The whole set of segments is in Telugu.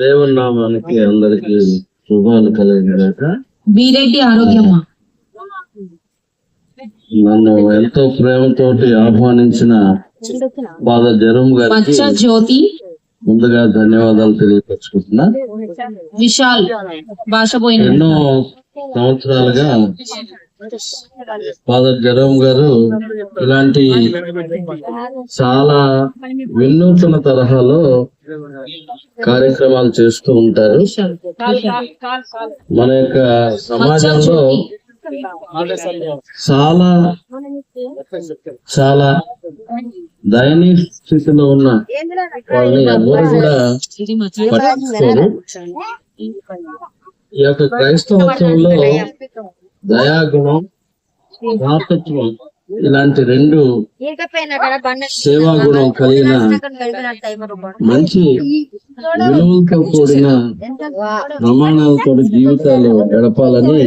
దేవుని నామానికి అందరికి శుభాలు కలిగినాక బీరెడ్డి ఆరోగ్యమ్మ. నన్ను ఎంతో ప్రేమతోటి ఆహ్వానించిన ఫాదర్ జరం గారికి జ్యోతి. ముందుగా ధన్యవాదాలు తెలియపరుచుకుంటున్నా. విశాల్. భాష పోయిన ఎన్నో సంవత్సరాలుగా ఫాదర్ జరోమ్ గారు ఇలాంటి చాలా వినూత్న తరహాలో కార్యక్రమాలు చేస్తూ ఉంటారు. మన యొక్క సమాజంలో చాలా చాలా దయనీయ స్థితిలో ఉన్న వాళ్ళని ఎవరు కూడా పట్టించుకోరు. ఈ యొక్క క్రైస్తవత్వంలో దయాగుణం దాతత్వం ఇలాంటి రెండు సేవా గుణం కలిగిన మంచి విలువలతో కూడిన ప్రమాణాలతో జీవితాలు గడపాలని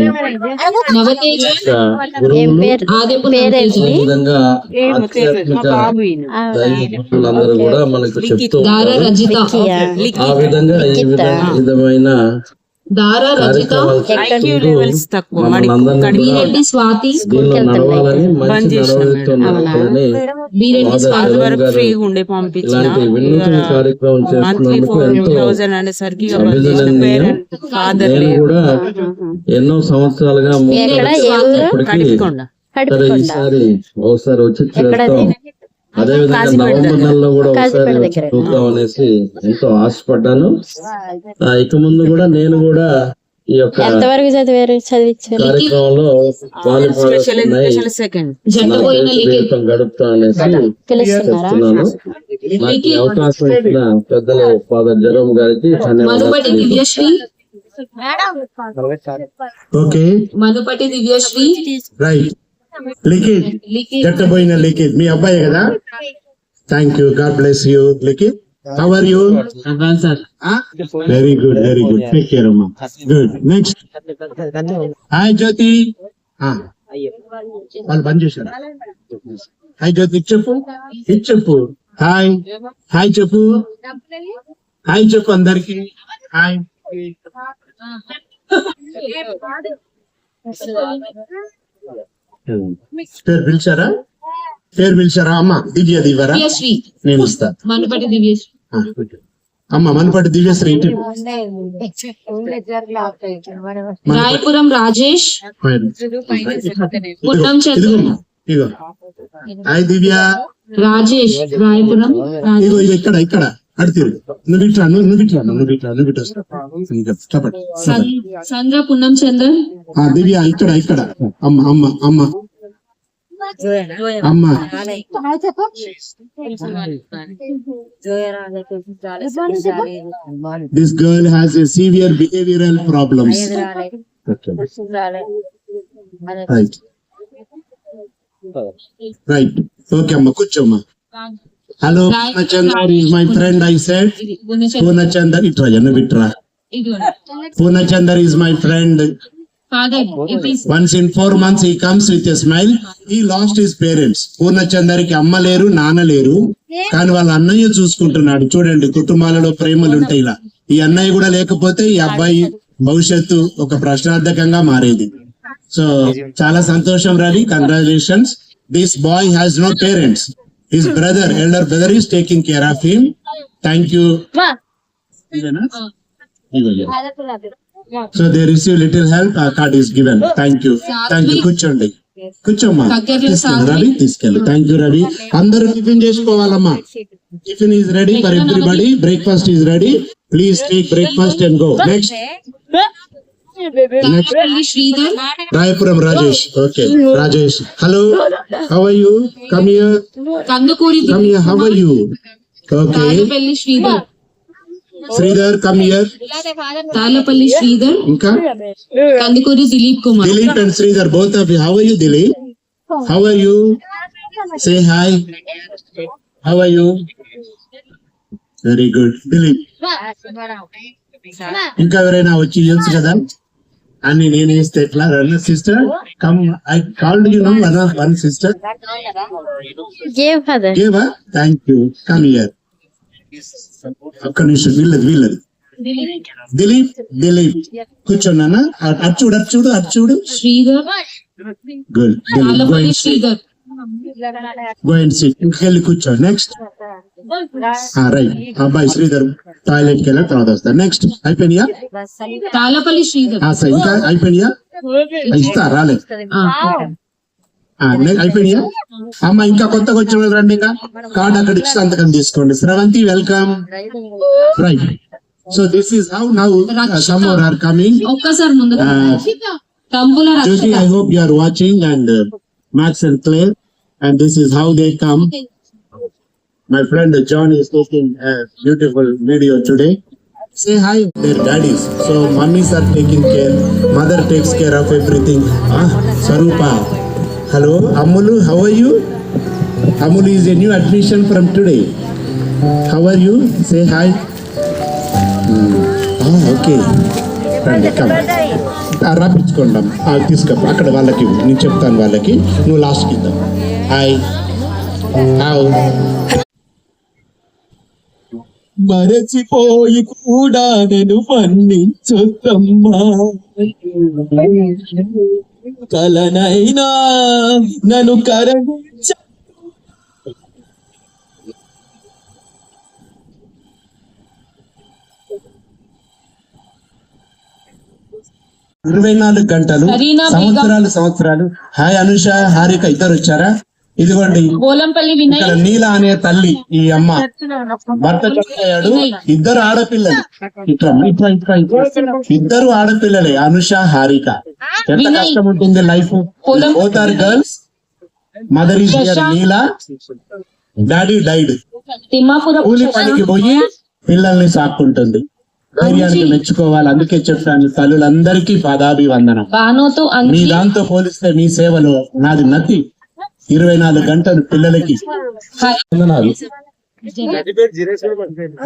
విధంగా ఆధ్యాత్మిక దైవభక్తులందరూ కూడా మనకు చెప్తూ ఆ విధంగా ఈ విధంగా విధమైన దార రజిత బీరెడ్డి స్వాతి. బీరెడ్డి స్వాతి. గారు ఉండే పంపించిన? మంత్లీ ఫోర్ థౌసండ్ అనేసరికి. ఫాదర్ ఎన్నో సంవత్సరాలుగా ఈసారి ఒకసారి వచ్చి చేస్తాం అదే విధంగా నవంబర్ నెలలో కూడా ఒకసారి చూద్దాం అనేసి ఎంతో ఆశపడ్డాను. ఇక ముందు కూడా నేను కూడా ఈ యొక్క ఎంతవరకు చదివారు? చదివించారు? కార్యక్రమంలో జీవితం గడుపుతా అనేసి చెప్తున్నాను. నాకు అవకాశం ఇచ్చిన పెద్దలు ఫాదర్ జరం గారికి ధన్యవాదాలు మనుపటి దివ్యశ్రీ. ఓకే. మనుపటి దివ్యశ్రీ. రైట్ లిఖిత్ లిఖిత్ జట్టబోయిన లిఖిత్ మీ అబ్బాయి కదా thank you God bless you Likhith how are you sir very good very good take care అమ్మా గుడ్ నెక్స్ట్ హాయ్ జ్యోతి ఆ, వాళ్ళు బంద్ చేశారు హాయ్ జ్యోతి ఇటు చెప్పు ఇటు చెప్పు హాయ్ హాయ్ చెప్పు హాయ్ చెప్పు అందరికి హాయ్ పేరు పిలిచారా? పేరు పిలిచారా? అమ్మ దివ్య దివ్యరా? నేను ఇస్తా మనుపటి దివ్యశ్రీ. అమ్మ మనపటి దివ్యశ్రీ ఇటు రాయపురం రాజేష్. ఇదిగో హాయ్ దివ్య. రాజేష్ రాయపురం ఇది ఇక్కడ ఇక్కడ. అడు తిరుగు నువ్వు ఇట్లా నువ్వు నువ్వు ఇట్లా నువ్వు ఇట్లా నువ్వు ఇట్లా ఇంకా చెప్పండి సన్- సంద్ర పున్నం చందర్ ఆ దివ్య ఇక్కడ ఇక్కడ. అమ్మ అమ్మ అమ్మ. అమ్మ. This girl has a severe behavioural problems right right okay. అమ్మ కూర్చోమ్మా hello Purnachander is my friend I said Purnachander ఇట్రా ఇట్రా ఇదిగోండి Purnachander is my friend once in four months he comes with a smile he lost his parents పూర్ణచందర్కి అమ్మ లేరు నాన్న లేరు. కానీ వాళ్ళ అన్నయ్య చూసుకుంటున్నాడు. చూడండి కుటుంబాలలో ప్రేమలు ఉంటాయి ఇలా. ఈ అన్నయ్య కూడా లేకపోతే ఈ అబ్బాయి భవిష్యత్తు ఒక ప్రశ్నార్థకంగా మారేది. సో చాలా సంతోషం Ravi congratulations this boy has no parents his brother elder brother is taking care of him thank you so they receive little help a card is given thank you thank you కూర్చోండి కూర్చోమ్మా రవి తీసుకెళ్ళు థ్యాంక్ యూ రవి అందరూ tiffin చేసుకోవాలమ్మా tiffin is ready for everybody breakfast is ready please take breakfast and go next Sridhar Rayapuram Rajesh okay Rajesh hello how are you come here Kandukuri come here how are you okay Sridhar Sridhar come here Tallapalli Sridhar ఇంకా Kandukuri Dilip Kumar Dilip and Sridhar both of you how are you Dilip how are you say hi how are you very good Dilip ఇంకా ఎవరైనా వచ్చి ఇవ్వచ్చు కదా? అని నేను వేస్తే ఎట్లా? Run sister come I called you no one one sister a father gave a thank you come here ఒక్క నిమిషం వీళ్ళది వీళ్ళది. దిలీప్ దిలీప్ కూర్చోన్నా అటు చూడు అటు చూడు అటు చూడు. Sridhar good Dilip going Sridhar going seat ఇంకెళ్ళి కూర్చో. Next right. అబ్బాయి శ్రీధర్ టాయిలెట్కి వెళ్ళిన తర్వాత వస్తా. నెక్స్ట్ అయిపోయినాయా? తాళ్ళపల్లి శ్రీధర్. ఇంకా అయిపోయినాయా? ఇస్తా రాలేదు అయిపోయినాయా? అమ్మ ఇంకా కొత్తగా వచ్చిన రండి ఇంకా. కార్డ్ అక్కడ ఇచ్చి సంతకం తీసుకోండి. Sravanthi welcome. Right so this is how now some are coming ఒక్కసారి రక్షక I hope you are watching and uh, Max and Claire, and this is how they come. My friend John is taking a beautiful video today. Say hi, their daddies. So mummies are taking care, mother takes care of everything. Ah, Sarupa. Hello, Amulu, how are you? Amulu is a new admission from today. How are you? Say hi. Hmm. Ah, okay. రండి come. ఆ, రప్పించుకోండి తీసుకో అక్కడ వాళ్ళకి నేను చెప్తాను వాళ్ళకి నువ్వు లాస్ట్కి ఇద్దాం హాయ్ హావ్ మరచిపోయి కూడా నేను మన్నించొద్దమ్మా. కలనైనా నన్ను కరగించ ఇరవై నాలుగు గంటలు. సంవత్సరాలు సంవత్సరాలు. హాయ్ అనుష హారిక ఇద్దరు వచ్చారా? ఇదిగోండి. ఇక్కడ నీల అనే తల్లి ఈ అమ్మ. భర్త చనిపోయాడు. ఇద్దరు ఆడపిల్లలు. ఇట్లా ఇట్లా ఇట్లా ఇట్లా. ఇద్దరు ఆడపిల్లలే అనుష హారిక. ఎంత. కష్టం ఉంటుంది life both are girls mother is Neela. Daddy died కూలి పనికి పోయి పిల్లల్ని సాక్కుంటుంది. ధైర్యానికి మెచ్చుకోవాలి. అందుకే చెప్పాను తల్లులందరికీ పాదాభివందనం. బానోతో మీ దాంతో పోలిస్తే మీ సేవలో నాది నతి. ఇరవై నాలుగు గంటలు పిల్లలకి.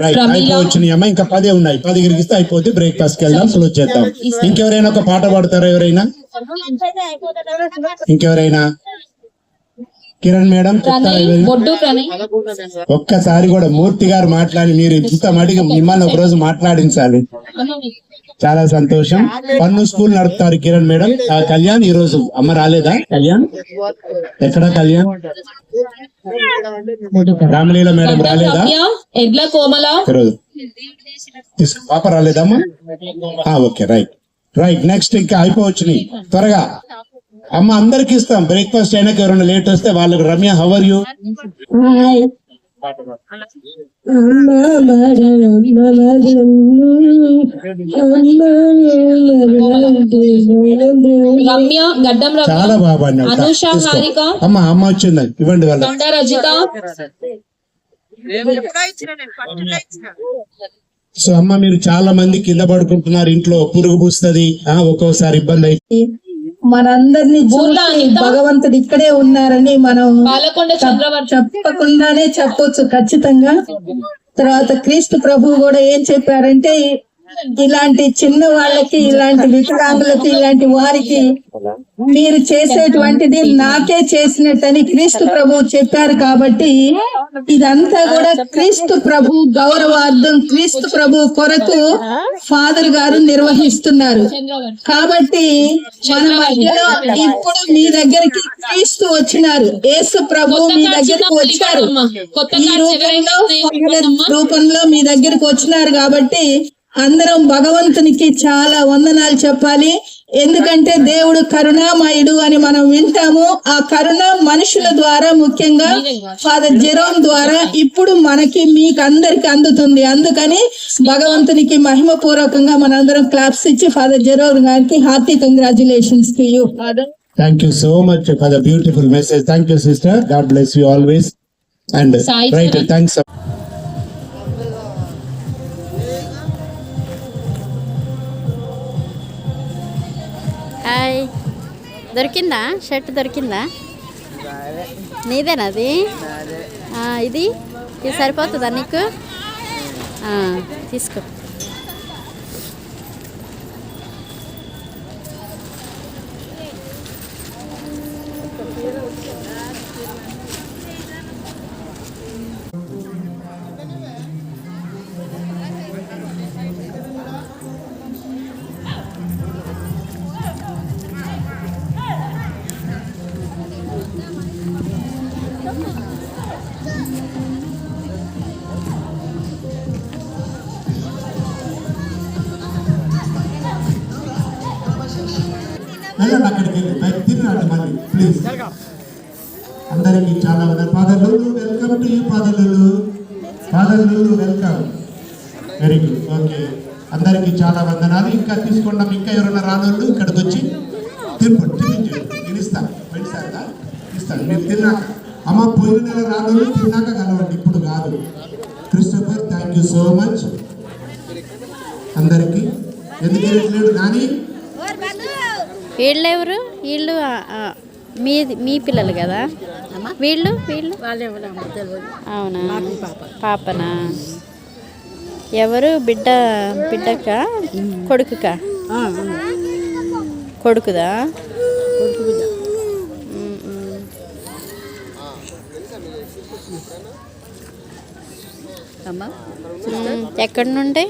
అయిపోవచ్చినాయి అమ్మా ఇంకా పదే ఉన్నాయి. పది గిరిగిస్తే అయిపోతే బ్రేక్ఫాస్ట్కి వెళ్దాం క్లోజ్ చేద్దాం. ఇంకెవరైనా ఒక పాట పాడతారా ఎవరైనా? ఇంకెవరైనా? కిరణ్ మేడం ఒక్కసారి కూడా మూర్తి గారు మాట్లాడి మీరు ఇంత మడిగా మిమ్మల్ని ఒక రోజు మాట్లాడించాలి చాలా సంతోషం. పన్ను స్కూల్ నడుపుతారు కిరణ్ మేడం. కళ్యాణ్ ఈ రోజు అమ్మ రాలేదా? కళ్యాణ్? ఎక్కడ కళ్యాణ్? రామలీల మేడం రాలేదా? ఎడ్ల కోమల. పాప రాలేదమ్మా ఓకే రైట్. రైట్ నెక్స్ట్ ఇంకా అయిపోవచ్చుని. త్వరగా. అమ్మ అందరికి ఇస్తాం. బ్రేక్ఫాస్ట్ అయినాక ఎవరైనా లేట్ వస్తే వాళ్ళకి రమ్య హవర్ యూ రమ్య గడ్డం రమ్య. చాలా. అనుష. హారిక. అమ్మ అమ్మ వచ్చింది. ఇవ్వండి వాళ్ళ. కొండ రజిత. సో అమ్మ మీరు చాలా మంది కింద పడుకుంటున్నారు. ఇంట్లో పురుగు పూస్తుంది. ఆ ఒక్కోసారి ఇబ్బంది అయితే మనందరినీ చూసి అనిత? భగవంతుడు ఇక్కడే ఉన్నారని మనం చెప్పకుండానే చెప్పొచ్చు ఖచ్చితంగా తర్వాత క్రీస్తు ప్రభు కూడా ఏం చెప్పారంటే ఇలాంటి చిన్న వాళ్ళకి ఇలాంటి వికలాంగులకి ఇలాంటి వారికి మీరు చేసేటువంటిది నాకే చేసినట్టని క్రీస్తు ప్రభు చెప్పారు కాబట్టి ఇదంతా కూడా క్రీస్తు ప్రభు గౌరవార్థం క్రీస్తు ప్రభు కొరకు ఫాదర్ గారు నిర్వహిస్తున్నారు. కాబట్టి మన మధ్యలో ఇప్పుడు మీ దగ్గరికి క్రీస్తు వచ్చినారు. యేసు ప్రభు మీ దగ్గరకు వచ్చారు. ఈ రూపంలో రూపంలో మీ దగ్గరకు వచ్చినారు కాబట్టి అందరం భగవంతునికి చాలా వందనాలు చెప్పాలి. ఎందుకంటే దేవుడు కరుణామయుడు అని మనం వింటాము. ఆ కరుణ మనుషుల ద్వారా ముఖ్యంగా ఫాదర్ జెరోమ్ ద్వారా ఇప్పుడు మనకి మీకు అందరికి అందుతుంది. అందుకని భగవంతునికి మహిమ పూర్వకంగా మనందరం క్లాప్స్ ఇచ్చి ఫాదర్ జెరోమ్ గారికి hearty congratulations to you thank you so much for the beautiful message thank you sister God bless you always and right. Thanks hi. దొరికిందా? షర్ట్ దొరికిందా? నీదేనా అది? ఇది? ఇది సరిపోతుందా నీకు? తీసుకో. వెళ్ళండి అక్కడికి వెళ్ళి బయట రండి మళ్ళీ. ప్లీజ్ అందరికి చాలా వందలు ఫాదర్లు వెల్కమ్ టు యూ ఫాదర్లు ఫాదర్లు వెల్కమ్ వెరీ గుడ్ ఓకే అందరికి చాలా వందనాలు. ఇంకా తీసుకున్నాం ఇంకా ఎవరైనా రానోళ్ళు ఇక్కడికి వచ్చి తిరుపతి తిరిగి నేను ఇస్తాను వెళ్ళిస్తాను ఇస్తాను. మీరు తిన్నాక. అమ్మ పోయిన నెల రానోళ్ళు తిన్నాక కలవండి. ఇప్పుడు కాదు. Christopher thank you so much అందరికీ. ఎందుకు వెళ్ళట్లేడు కానీ వీళ్ళు ఎవరు వీళ్ళు మీ మీ పిల్లలు కదా? వీళ్ళు వీళ్ళు? అవునా? పాపనా? ఎవరు? బిడ్డ బిడ్డక? కొడుకుక? కొడుకుదా? ఎక్కడి నుండి?